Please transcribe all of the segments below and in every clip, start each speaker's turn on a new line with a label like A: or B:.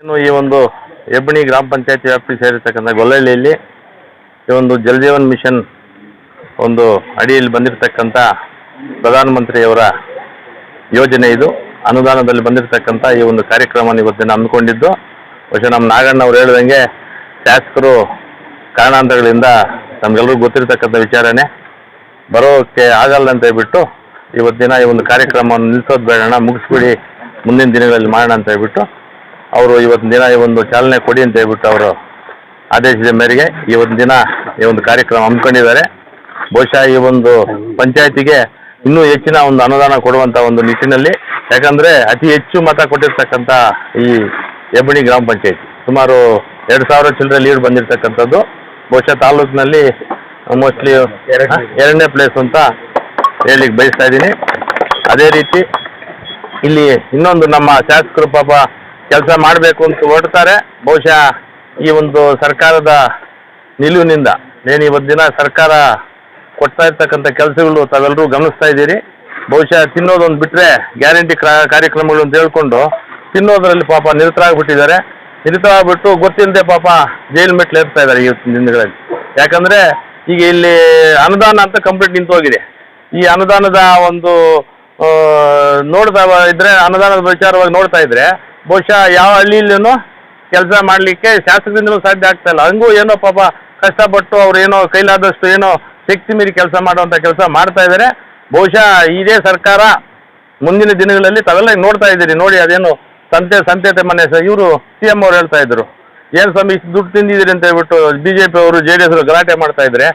A: ಇನ್ನು ಈ ಒಂದು ಹೆಬ್ಬಣಿ ಗ್ರಾಮ ಪಂಚಾಯತಿ ವ್ಯಾಪ್ತಿ ಸೇರಿರ್ತಕ್ಕಂಥ ಗೊಲ್ಲಹಳ್ಳಿಯಲ್ಲಿ ಈ ಒಂದು ಜಲಜೀವನ್ ಮಿಷನ್ ಒಂದು ಅಡಿಯಲ್ಲಿ ಬಂದಿರತಕ್ಕಂಥ ಪ್ರಧಾನಮಂತ್ರಿಯವರ ಯೋಜನೆ ಇದು. ಅನುದಾನದಲ್ಲಿ ಬಂದಿರತಕ್ಕಂಥ ಈ ಒಂದು ಕಾರ್ಯಕ್ರಮ ಇವತ್ತಿನ ಹಮ್ಮಿಕೊಂಡಿದ್ದು. ಬಹುಶಃ ನಮ್ಮ ನಾಗಣ್ಣ ಅವ್ರು ಹೇಳಿದಂಗೆ ಶಾಸಕರು ಕಾರಣಾಂತರಗಳಿಂದ ನಮಗೆಲ್ಲರಿಗೂ ಗೊತ್ತಿರತಕ್ಕಂಥ ವಿಚಾರನೇ. ಬರೋಕ್ಕೆ ಆಗಲ್ಲ ಅಂತ ಹೇಳ್ಬಿಟ್ಟು ಇವತ್ತಿನ ಈ ಒಂದು ಕಾರ್ಯಕ್ರಮವನ್ನು ನಿಲ್ಲಿಸೋದು ಬೇಡೋಣ ಮುಗಿಸ್ಬಿಡಿ, ಮುಂದಿನ ದಿನಗಳಲ್ಲಿ ಮಾಡೋಣ ಅಂತ ಹೇಳ್ಬಿಟ್ಟು ಅವರು ಇವತ್ತಿನ ದಿನ ಈ ಒಂದು ಚಾಲನೆ ಕೊಡಿ ಅಂತ ಹೇಳ್ಬಿಟ್ಟು ಅವರು ಆದೇಶದ ಮೇರೆಗೆ ಇವತ್ತಿನ ದಿನ ಈ ಒಂದು ಕಾರ್ಯಕ್ರಮ ಹಮ್ಮಿಕೊಂಡಿದ್ದಾರೆ. ಬಹುಶಃ ಈ ಒಂದು ಪಂಚಾಯತಿಗೆ ಇನ್ನೂ ಹೆಚ್ಚಿನ ಒಂದು ಅನುದಾನ ಕೊಡುವಂಥ ಒಂದು ನಿಟ್ಟಿನಲ್ಲಿ ಯಾಕಂದರೆ ಅತಿ ಹೆಚ್ಚು ಮತ ಕೊಟ್ಟಿರ್ತಕ್ಕಂಥ ಈ ಹೆಬ್ಬಣಿ ಗ್ರಾಮ ಪಂಚಾಯತಿ. ಸುಮಾರು ಎರಡು ಸಾವಿರ ಚಿಲ್ಲರೆ ಲೀಡ್ ಬಂದಿರತಕ್ಕಂಥದ್ದು. ಬಹುಶಃ ತಾಲೂಕಿನಲ್ಲಿ ಮೋಸ್ಟ್ಲಿ ಎರಡನೇ ಪ್ಲೇಸ್ ಅಂತ ಹೇಳಿಕ್ಕೆ ಬಯಸ್ತಾ ಇದ್ದೀನಿ. ಅದೇ ರೀತಿ ಇಲ್ಲಿ ಇನ್ನೊಂದು ನಮ್ಮ ಶಾಸಕರು ಪಾಪ ಕೆಲಸ ಮಾಡಬೇಕು ಅಂತ ಹೊರಡ್ತಾರೆ. ಬಹುಶಃ ಈ ಒಂದು ಸರ್ಕಾರದ ನಿಲುವಿನಿಂದ ಏನು ಇವತ್ತು ದಿನ ಸರ್ಕಾರ ಕೊಡ್ತಾ ಇರ್ತಕ್ಕಂಥ ಕೆಲಸಗಳು ತಾವೆಲ್ಲರೂ ಗಮನಿಸ್ತಾ ಇದ್ದೀರಿ. ಬಹುಶಃ ತಿನ್ನೋದೊಂದು ಬಿಟ್ಟರೆ ಗ್ಯಾರಂಟಿ ಕಾರ್ಯಕ್ರಮಗಳು ಅಂತ ಹೇಳ್ಕೊಂಡು ತಿನ್ನೋದರಲ್ಲಿ ಪಾಪ ನಿರತರಾಗ್ಬಿಟ್ಟಿದ್ದಾರೆ. ನಿರತರಾಗ್ಬಿಟ್ಟು ಗೊತ್ತಿಲ್ಲದೆ ಪಾಪ ಜೈಲು ಮೆಟ್ಲು ಏರ್ತಾ ಇದ್ದಾರೆ ಇವತ್ತಿನ ದಿನಗಳಲ್ಲಿ. ಯಾಕಂದರೆ ಈಗ ಇಲ್ಲಿ ಅನುದಾನ ಅಂತ ಕಂಪ್ಲೀಟ್ ನಿಂತು ಹೋಗಿದೆ. ಈ ಅನುದಾನದ ಒಂದು ನೋಡ್ತಾ ಇದ್ರೆ, ಅನುದಾನದ ವಿಚಾರವಾಗಿ ನೋಡ್ತಾ ಇದ್ರೆ ಬಹುಶಃ ಯಾವ ಹಳ್ಳಿಯಲ್ಲೂ ಕೆಲಸ ಮಾಡಲಿಕ್ಕೆ ಶಾಸಕರಿಂದಲೂ ಸಾಧ್ಯ ಆಗ್ತಾ ಇಲ್ಲ. ಹಂಗೂ ಏನೋ ಪಾಪ ಕಷ್ಟಪಟ್ಟು ಅವ್ರು ಏನೋ ಕೈಲಾದಷ್ಟು ಏನೋ ಶಕ್ತಿ ಮೀರಿ ಕೆಲಸ ಮಾಡುವಂಥ ಕೆಲಸ ಮಾಡ್ತಾ ಇದ್ದಾರೆ. ಬಹುಶಃ ಇದೇ ಸರ್ಕಾರ ಮುಂದಿನ ದಿನಗಳಲ್ಲಿ ತಾವೆಲ್ಲ ನೋಡ್ತಾ ಇದ್ದೀರಿ. ನೋಡಿ ಅದೇನು ಸಂತೆ ಸಂತೆ ಮನೆ ಸರ್ ಇವರು ಸಿ ಎಂ ಅವ್ರು ಹೇಳ್ತಾ ಇದ್ರು. ಏನು ಸ್ವಾಮಿ ಇಷ್ಟು ದುಡ್ಡು ತಿಂದಿದ್ದೀರಿ ಅಂತ ಹೇಳ್ಬಿಟ್ಟು ಬಿ ಜೆ ಪಿ ಅವರು, ಜೆ ಡಿ ಎಸ್ ಗಲಾಟೆ ಮಾಡ್ತಾ ಇದ್ರೆ?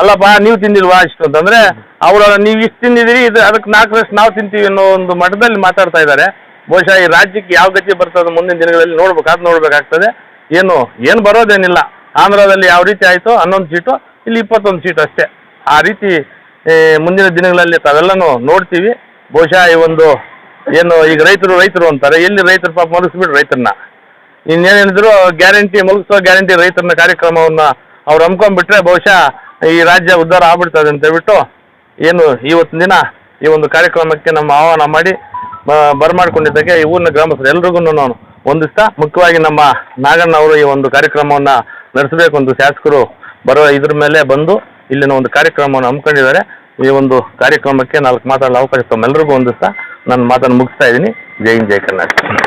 A: ಅಲ್ಲಪ್ಪ, ನೀವು ತಿಂದಿಲ್ವಾ ಇಷ್ಟು ಅಂತಂದ್ರೆ, ಅವರ ನೀವು ಇಷ್ಟು ತಿಂದಿದ್ದೀರಿ, ಇದು ಅದಕ್ಕೆ ನಾಲ್ಕರಷ್ಟು ನಾವು ತಿಂತೀವಿ ಅನ್ನೋ ಒಂದು ಮಟ್ಟದಲ್ಲಿ ಮಾತಾಡ್ತಾ ಇದ್ದಾರೆ. ಬಹುಶಃ ಈ ರಾಜ್ಯಕ್ಕೆ ಯಾವ ಗತಿ ಬರ್ತದೆ ಮುಂದಿನ ದಿನಗಳಲ್ಲಿ ನೋಡ್ಬೇಕಾದ್ ನೋಡ್ಬೇಕಾಗ್ತದೆ. ಏನು ಏನು ಬರೋದೇನಿಲ್ಲ. ಆಂಧ್ರದಲ್ಲಿ ಯಾವ ರೀತಿ ಆಯಿತು, ಹನ್ನೊಂದು ಸೀಟು, ಇಲ್ಲಿ ಇಪ್ಪತ್ತೊಂದು ಸೀಟು ಅಷ್ಟೇ. ಆ ರೀತಿ ಮುಂದಿನ ದಿನಗಳಲ್ಲಿ ತಾವೆಲ್ಲನೂ ನೋಡ್ತೀವಿ. ಬಹುಶಃ ಈ ಒಂದು, ಏನು, ಈಗ ರೈತರು ರೈತರು ಅಂತಾರೆ. ಎಲ್ಲಿ ರೈತರು ಪಾಪ ಮಲಗಿಸ್ಬಿಟ್ರು ರೈತರನ್ನ. ಇನ್ನೇನಿದ್ರು ಗ್ಯಾರಂಟಿ ಮಲಗಿಸೋ ಗ್ಯಾರಂಟಿ ರೈತರನ್ನ ಕಾರ್ಯಕ್ರಮವನ್ನು ಅವ್ರು ಹಮ್ಕೊಂಡ್ಬಿಟ್ರೆ ಬಹುಶಃ ಈ ರಾಜ್ಯ ಉದ್ಧಾರ ಆಗ್ಬಿಡ್ತದೆ ಅಂತ ಹೇಳ್ಬಿಟ್ಟು, ಏನು ಇವತ್ತಿನ ದಿನ ಈ ಒಂದು ಕಾರ್ಯಕ್ರಮಕ್ಕೆ ನಮ್ಮ ಆಹ್ವಾನ ಮಾಡಿ ಬರಮಾಡ್ಕೊಂಡಿದ್ದಕ್ಕೆ ಈ ಊರಿನ ಗ್ರಾಮಸ್ಥರು ಎಲ್ರಿಗೂ ನಾನು ಒಂದಿಸ್ತಾ ಮುಖ್ಯವಾಗಿ ನಮ್ಮ ನಾಗಣ್ಣ ಅವರು ಈ ಒಂದು ಕಾರ್ಯಕ್ರಮವನ್ನ ನಡೆಸಬೇಕು ಅಂತ ಶಾಸಕರು ಬರೋ ಇದ್ರ ಮೇಲೆ ಬಂದು ಇಲ್ಲಿನ ಒಂದು ಕಾರ್ಯಕ್ರಮವನ್ನು ಹಮ್ಮಿಕೊಂಡಿದ್ದಾರೆ. ಈ ಒಂದು ಕಾರ್ಯಕ್ರಮಕ್ಕೆ ನಾಲ್ಕು ಮಾತಾಡಲು ಅವಕಾಶ ತಮ್ಮೆಲ್ಲರಿಗೂ ಒಂದಿಸ್ತಾ ನನ್ನ ಮಾತನ್ನು ಮುಗಿಸ್ತಾ ಇದ್ದೀನಿ. ಜೈ ಹಿಂದ್, ಜೈ ಕರ್ನಾಟಕ.